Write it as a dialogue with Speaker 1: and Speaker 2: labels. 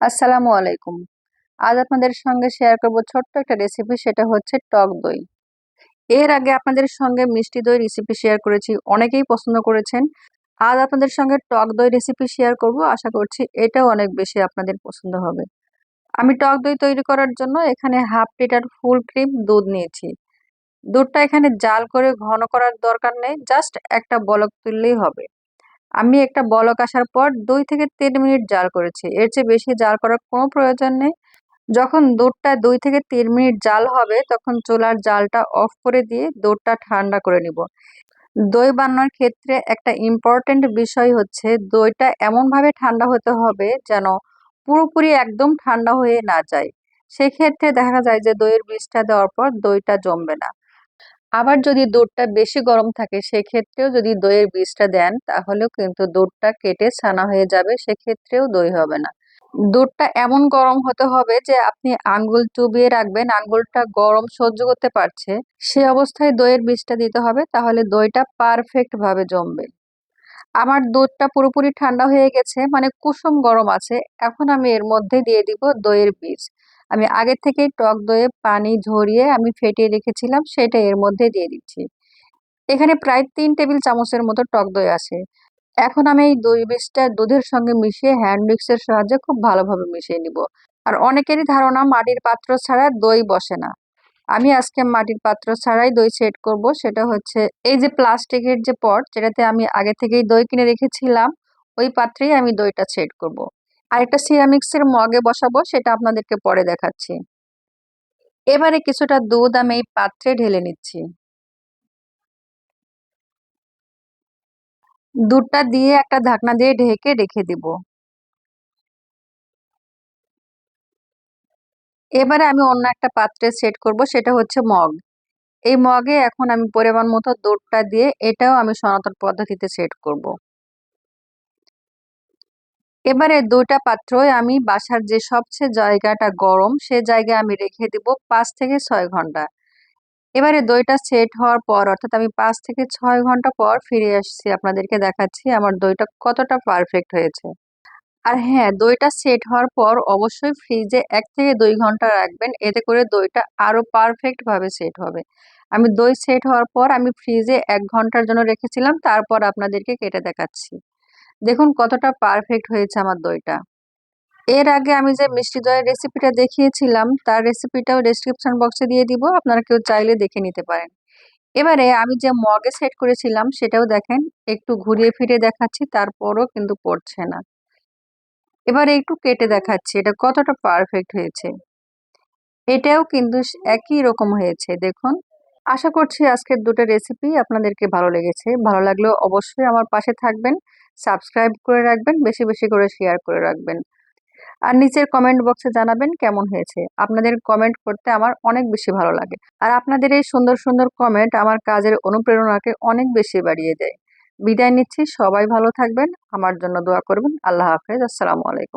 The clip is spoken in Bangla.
Speaker 1: আসসালামু আলাইকুম। আজ আপনাদের সঙ্গে শেয়ার করব ছোট্ট একটা রেসিপি সেটা হচ্ছে টক দই। এর আগে আপনাদের সঙ্গে মিষ্টি দই রেসিপি শেয়ার করেছি, অনেকেই পছন্দ করেছেন। আজ আপনাদের সঙ্গে টক দই রেসিপি শেয়ার করব, আশা করছি এটাও অনেক বেশি আপনাদের পছন্দ হবে। আমি টক দই তৈরি করার জন্য এখানে হাফ লিটার ফুল ক্রিম দুধ নিয়েছি। দুধটা এখানে জাল করে ঘন করার দরকার নেই জাস্ট একটা বলক তুললেই হবে। আমি একটা বলক আসার পর দুই থেকে তিন মিনিট জাল করেছি। এর চেয়ে বেশি জাল করার কোনো প্রয়োজন নেই। যখন দুধটা দুই থেকে তিন মিনিট জাল হবে, তখন চুলার জালটা অফ করে দিয়ে দুধটা ঠান্ডা করে নিব। দই বানানোর ক্ষেত্রে একটা ইম্পর্টেন্ট বিষয় হচ্ছে, দইটা এমনভাবে ঠান্ডা হতে হবে যেন পুরোপুরি একদম ঠান্ডা হয়ে না যায়। সেক্ষেত্রে দেখা যায় যে দইয়ের বীজটা দেওয়ার পর দইটা জমবে না। আবার যদি দুধটা বেশি গরম থাকে, সেক্ষেত্রেও যদি দইয়ের বীজটা দেন, তাহলেও কিন্তু দুধটা কেটে ছানা হয়ে যাবে, সেক্ষেত্রেও দই হবে না। দুধটা এমন গরম হতে হবে যে আপনি আঙ্গুল চুবিয়ে রাখবেন, আঙ্গুলটা গরম সহ্য করতে পারছে, সে অবস্থায় দইয়ের বীজটা দিতে হবে, তাহলে দইটা পারফেক্ট ভাবে জমবে। আমার দুধটা পুরোপুরি ঠান্ডা হয়ে গেছে মানে কুসুম গরম আছে, এখন আমি এর মধ্যে দিয়ে দিব দইয়ের বীজ। আমি আগে থেকেই টক দইয়ে পানি ঝরিয়ে আমি ফেটিয়ে রেখেছিলাম, সেটা এর মধ্যে দিয়ে দিচ্ছি। এখানে প্রায় তিন টেবিল চামচের মতো টক দই আছে। এখন আমি এই দই বীজটা দুধের সঙ্গে মিশিয়ে হ্যান্ড মিক্সের সাহায্যে খুব ভালোভাবে মিশিয়ে নিব। আর অনেকেরই ধারণা মাটির পাত্র ছাড়া দই বসে না। আমি আজকে মাটির পাত্র ছাড়াই দই সেট করব, সেটা হচ্ছে এই যে প্লাস্টিকের যে পট, যেটাতে আমি আগে থেকেই দই কিনে রেখেছিলাম, ওই পাত্রেই আমি দইটা সেট করব। আর একটা সিরামিক্সের মগে বসাবো, সেটা আপনাদেরকে পরে দেখাচ্ছি। এবারে কিছুটা দুধ আমি এই পাত্রে ঢেলে নিচ্ছি। দুধটা দিয়ে একটা ঢাকনা দিয়ে ঢেকে রেখে দিব। এবারে আমি অন্য একটা পাত্রে সেট করব, সেটা হচ্ছে মগ এই মগে এখন আমি পরিমাণ মতো দুধটা দিয়ে এটাও আমি সনাতন পদ্ধতিতে সেট করব। এবারে দুইটা পাত্রই আমি বাসার যে সবচেয়ে জায়গাটা গরম, সে জায়গায় আমি রেখে দিব পাঁচ থেকে ছয় ঘণ্টা। এবারে দইটা সেট হওয়ার পর, অর্থাৎ আমি পাঁচ থেকে ছয় ঘণ্টা পর ফিরে আসছি আপনাদেরকে দেখাচ্ছি আমার দইটা কতটা পারফেক্ট হয়েছে। আর হ্যাঁ দইটা সেট হওয়ার পর অবশ্যই ফ্রিজে এক থেকে দুই ঘণ্টা রাখবেন, এতে করে দইটা আরও পারফেক্টভাবে সেট হবে। আমি দই সেট হওয়ার পর আমি ফ্রিজে এক ঘণ্টার জন্য রেখেছিলাম, তারপর আপনাদেরকে কেটে দেখাচ্ছি। দেখুন কতটা পারফেক্ট হয়েছে আমার দইটা। এর আগে আমি যে মিষ্টি দইয়ের রেসিপিটা দেখিয়েছিলাম, তার রেসিপিটাও ডেসক্রিপশন বক্সে দিয়ে দিব, আপনারা কেউ চাইলে দেখে নিতে পারেন। এবারে আমি যে মগে সেট করেছিলাম, সেটাও দেখেন, একটু ঘুরিয়ে ফিরে দেখাচ্ছি, তারপরও কিন্তু পড়ছে না। এবারে একটু কেটে দেখাচ্ছি, এটা কতটা পারফেক্ট হয়েছে। এটাও কিন্তু একই রকম হয়েছে, দেখুন। আশা করছি আজকের দুটো রেসিপি আপনাদেরকে ভালো লেগেছে। ভালো লাগলেও অবশ্যই আমার পাশে থাকবেন। সাবস্ক্রাইব করে রাখবেন, বেশি বেশি করে শেয়ার করে রাখবেন। আর নিচের কমেন্ট বক্সে জানাবেন কেমন হয়েছে। আপনাদের কমেন্ট করতে আমার অনেক বেশি ভালো লাগে। আর আপনাদের এই সুন্দর সুন্দর কমেন্ট আমার কাজের অনুপ্রেরণাকে অনেক বেশি বাড়িয়ে দেয়। বিদায় নিচ্ছি, সবাই ভালো থাকবেন। আমার জন্য দোয়া করবেন। আল্লাহ হাফেজ। আসসালামু আলাইকুম।